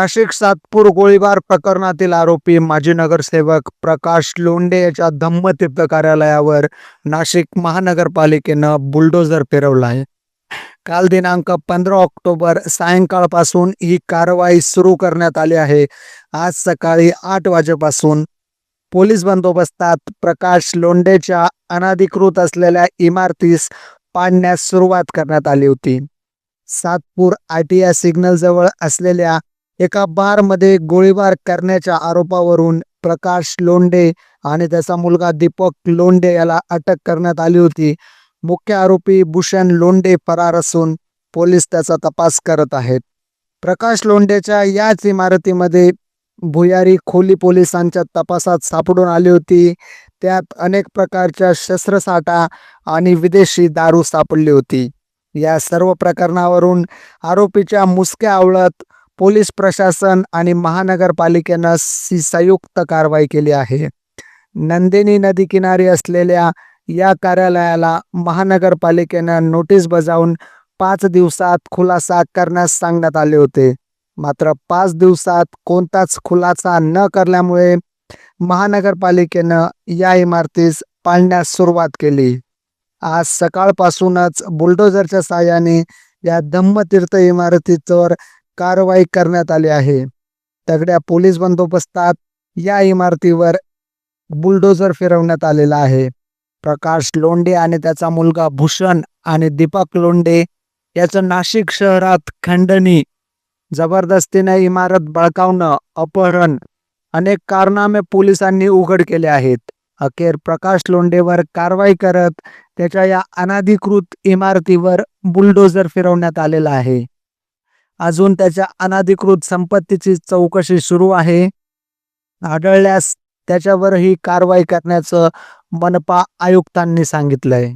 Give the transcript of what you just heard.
नाशिक सातपूर गोळीबार प्रकरणातील आरोपी माजी नगरसेवक प्रकाश लोंडे याच्या धम्मतीर्थ कार्यालयावर नाशिक महानगरपालिकेनं बुलडोझर फिरवला आहे. काल दिनांक पंधरा ऑक्टोबर सायंकाळपासून ही कारवाई सुरू करण्यात आली आहे. आज सकाळी आठ वाजेपासून पोलीस बंदोबस्तात प्रकाश लोंडेच्या अनाधिकृत असलेल्या इमारतीस पाडण्यास सुरुवात करण्यात आली होती. Satpur I T I signal जवळ असलेल्या एका बारमध्ये गोळीबार करण्याच्या आरोपावरून प्रकाश लोंडे आणि त्याचा मुलगा दीपक लोंडे याला अटक करण्यात आली होती. मुख्य आरोपी भूषण लोंडे फरार असून पोलीस त्याचा तपास करत आहेत. प्रकाश लोंडेच्या याच इमारतीमध्ये भुयारी खोली पोलिसांच्या तपासात सापडून आली होती. त्यात अनेक प्रकारच्या शस्त्रसाठा आणि विदेशी दारू सापडली होती. या सर्व प्रकरणावरून आरोपीच्या मुसक्या आवळत पोलीस प्रशासन आणि महानगरपालिकेनं सी संयुक्त कारवाई केली आहे. नंदिनी नदी किनारी असलेल्या या कार्यालयाला महानगरपालिकेनं नोटीस बजावून पाच दिवसात खुलासा करण्यास सांगण्यात आले होते. मात्र पाच दिवसात कोणताच खुलासा न करल्यामुळे महानगरपालिकेनं या इमारतीस पाळण्यास सुरुवात केली. आज सकाळपासूनच बुलडोझरच्या साह्याने या धम्मतीर्थ इमारतीवर कारवाई करण्यात आली आहे. तगड्या पोलीस बंदोबस्तात या इमारतीवर बुलडोजर फिरवण्यात आलेला आहे. प्रकाश लोंडे आणि त्याचा मुलगा भूषण आणि दीपक लोंडे याचं नाशिक शहरात खंडणी. जबरदस्तीने इमारत बळकावणं अपहरण. अनेक कारनामे पोलिसांनी उघड केले आहेत. अखेर प्रकाश लोंडेवर कारवाई करत त्याच्या या अनाधिकृत इमारतीवर बुलडोजर फिरवण्यात आलेला आहे. अजून त्याच्या अनाधिकृत संपत्तीची चौकशी सुरू आहे. आढळल्यास त्याच्यावरही कारवाई करण्याचं मनपा आयुक्तांनी सांगितलंय.